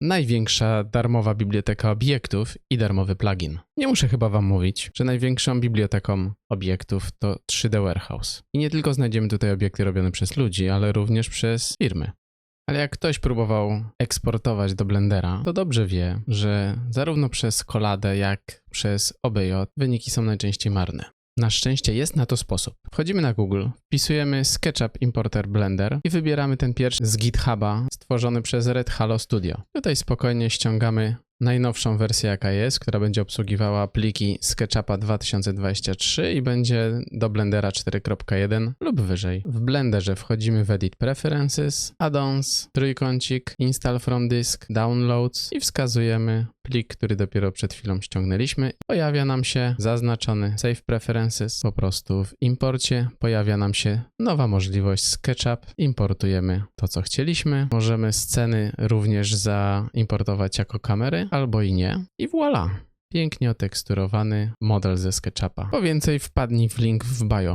największa darmowa biblioteka obiektów i darmowy plugin. Nie muszę chyba wam mówić, że największą biblioteką obiektów to 3D Warehouse. I nie tylko znajdziemy tutaj obiekty robione przez ludzi, ale również przez firmy. Ale jak ktoś próbował eksportować do Blendera, to dobrze wie, że zarówno przez Coladę, jak przez OBJ wyniki są najczęściej marne. Na szczęście jest na to sposób. Wchodzimy na Google, wpisujemy SketchUp Importer Blender i wybieramy ten pierwszy z GitHuba stworzony przez Red Halo Studio. Tutaj spokojnie ściągamy najnowszą wersję jaka jest, która będzie obsługiwała pliki SketchUpa 2023 i będzie do Blendera 4.1 lub wyżej. W Blenderze wchodzimy w Edit Preferences, Add-ons, trójkącik, Install from Disk, Downloads i wskazujemy plik, który dopiero przed chwilą ściągnęliśmy. Pojawia nam się zaznaczony Save Preferences. Po prostu w imporcie pojawia nam się nowa możliwość SketchUp. Importujemy to, co chcieliśmy. Możemy sceny również zaimportować jako kamery, albo i nie. I voilà! Pięknie oteksturowany model ze SketchUpa. Po więcej wpadnij w link w bio.